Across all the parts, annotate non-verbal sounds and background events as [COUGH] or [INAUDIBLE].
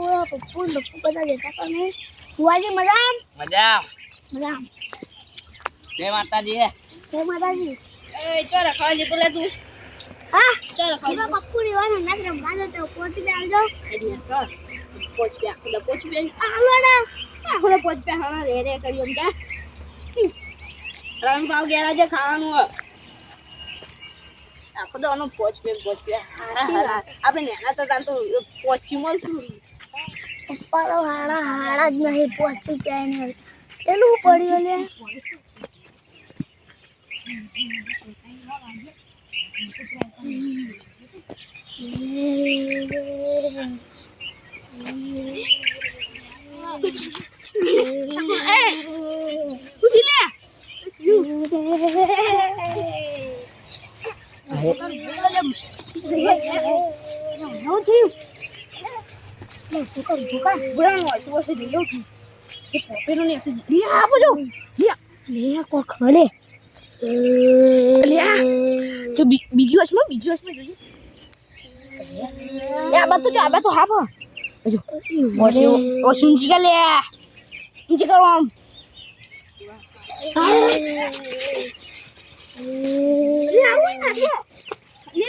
ઓળો પપ્પુ ને પપ્પુ બધા જતા તો ને ફુવાજી મજામ મજામ મજામ જય માતાજી જય માતાજી એ ચો રખવા જતો લે તું હા ચો રખવા એમાં પપ્પુ રેવાનું ના રમવા જતો પહોંચી આવજો પોચ પે આખો દા પોચ પે આવવાના આખો દા પોચ પે હાણા રે રે કર્યો ને કા રન ભાવ ગેરા જે ખાવાનું હોય આખો દા નો પોચ પે પોચ પે હારા હારા આપણે નાના તો તાર તો પોચી મળતું. પપ્પા તો હાડા હાડા જ નહીં પહોંચી ગયા નહીં પેલું પડ્યું લે ઉઠી લે શું થયું ભૂકા ભૂકા બુરાનો હોય તો વસે જઈ ઉઠી એ પોપેનો ને એસી લે આપો જો. લે કો ખલે લે જો બીજી વસમાં બીજી વસમાં જોજો એ આ બાત તો જો આ બાત તો હાફ જો ઓશે ઓ સુનજી કા લે. ઇંચે કરો આમ. લે આવો ના લે. લે.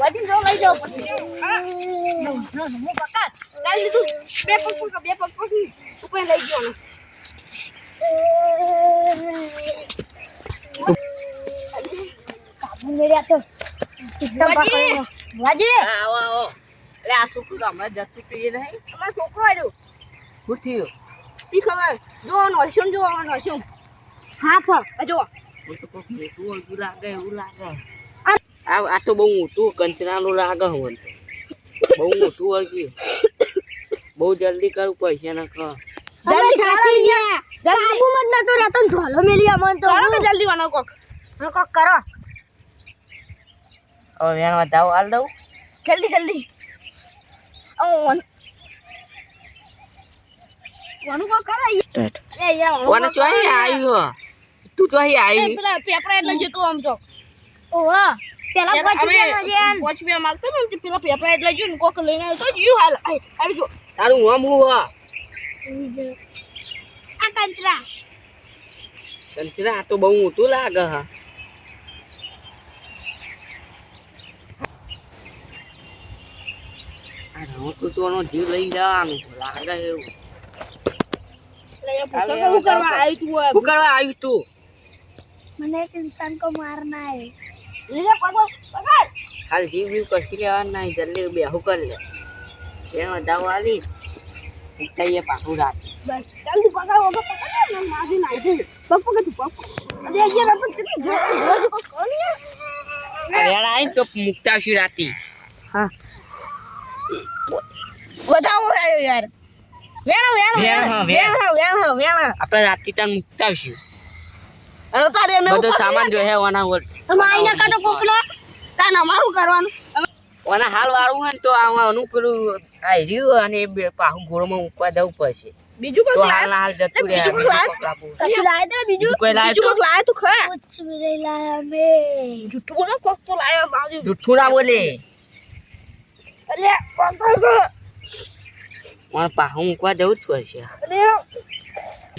વજન જો લઈ જાવ પછી. કાકા લાઈ લીધું બે પગ પગ બે પગ પગ ઉપર લઈ ગયો કાબુ મેળ્યા તો વાજી. આવો આવો લે આ છોકરું તો હમણાં જતું પીએ નહીં હા જો આ આ તો બહુ મોટું કંચરાનું લાગે હોય બહુ મોટું હોય બહુ જલ્દી કરું પૈસા ના કર જલ્દી થાકી ગયા જલ્દી. મત ના તો રાતન ઢોલો મેલી અમન તો કરો જલ્દી વાનો કોક. હો કોક કરો. ઓ વેણ વધાવ હાલ દઉં. જલ્દી જલ્દી. ઓ વાનો. કોક કરો સ્ટાર્ટ. એ યાર વાનો ચોહી આવ્યો તું ચોહી આવી. પેલા પેપર એટલે જતો આમ ચોક ઓહો. પેલા પોચપિયા જે પોચપિયા માંગતો તો ને પેલા પેપરા એટલે જો ને કોક લઈને આવ્યો તો યુ હાલ આવી જો. તારું નામ હું આ કંચરા. કંચરા તો બહુ મોટું લાગે હા. રોટલો જીવ લઈને જવાનું લાગે એવું. શું કરવા આવ્યું તું મને એક ઇન્સાન કો મારના હે. લીધે પકડ પકડ હાલ જીવ કશી લેવાનું નહીં જલ્દી બેહું કરી લે. વેણ વધાવો આવી. ઉઠાઈએ પાછું રાત. બસ જલ્દી પકડ વગર પકડ ને મારી નાખી પગ પકડ તું પગ અરે કેટલી જોર જોર તો રાતી. હા. વધાવો આવ્યો યાર. વેણો વેણો વેણ આપણે અને તારે અમે બધો સામાન જોઈએ ઓના ઓલ અમારી ના કાતો કોકનો તાન અમારું કરવાનું. ઓના હાલ વાળું હે તો આનું પેલું આ રહ્યું અને પાહું ગોળમાં ઉકવા દેવું પડશે બીજું કોઈ હાલ હાલ જતું રહે બીજું લાય. તો બીજું? કોઈ લાય તો? લાય તો ખરા. કુછ મે લાયા મે જુઠ્ઠું ના કોક તો લાયા બાજુ જુઠ્ઠું ના બોલે. અરે કોણ કોણ પાહું ઉકવા દેવું જ પડશે. અરે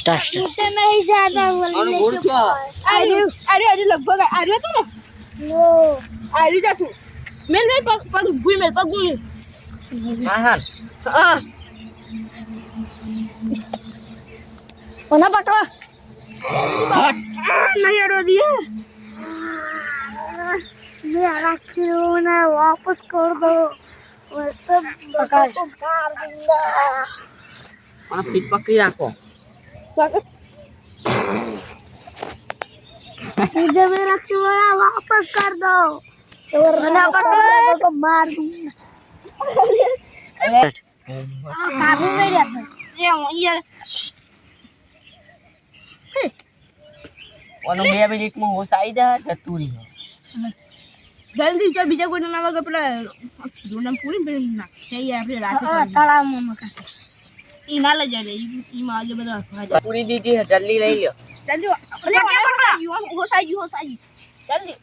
स्टार स्टार नीचे नहीं जाना बोलने के अरे अरे अरे लगभग आ रही तू नो आ रही जा तू मेल मेल पग पग भूल मेल पग भूल हां हां हां ओना पकड़ो हट नहीं अड़ो दिए मेरा खिलौना वापस कर दो मैं सब पकड़ दूंगा आप फिर पकड़ी रखो પકડી રાખો मुझे मेरा खिलौना वापस कर दो और मैं पकड़ो तो मार दूंगा [LAUGHS] काबू में रहता એ યાર ઓનો બે મિનિટમાં હોશ આવી જાય જતું રહ્યો જલ્દી જો બીજા કોઈ ના વગર પેલા ખીલોના પૂરી પેલી નાખશે યાર આપણે રાતે તળાવમાં મકા ઈ ના લઈ જાય ઈ માં આજે બધા ભાજા પૂરી દીધી છે જલ્દી લઈ લ્યો. જલ્દી પકડા યુવાન હોસાઈ ગયું હોસાઈ જલ્દી.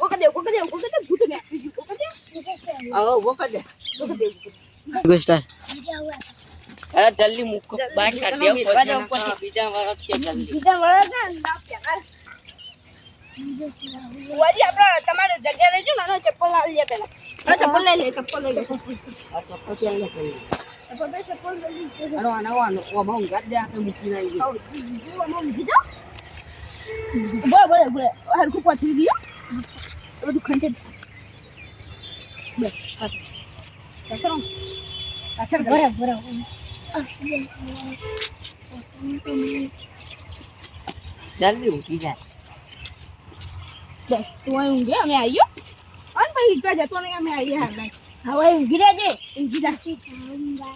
કરી દે કરી દે ઊભો દે. ભૂત ને ઊભો કરી દે. ઊભો કર દે. દે. ગુસ્ટાર અરે જલ્દી મુકો. બાટ કાઢ દે પછી. બીજા વરસ છે જલ્દી. બીજા વળે ને ના પ્યાર વાજી આપણે તમારે જગ્યા રહેજો ને ચપ્પલ લાવી લે પેલા. ચપ્પલ લઈ લે ચપ્પલ લઈ લે. આ ચપ્પલ ચાલે કરી આવ જીવનમાં ઊંઘી જાઓ બોલે બોલે બોલે. હરખું પથરી દિયો એ બધું ખંચે બે પાછળ. કરો પાછળ કરો બરાબર બરાબર જલ્દી મૂકી જાય. બસ તું અહીં ઊંઘે અમે આવીએ. અને પછી જતો નહીં અમે આવીએ હા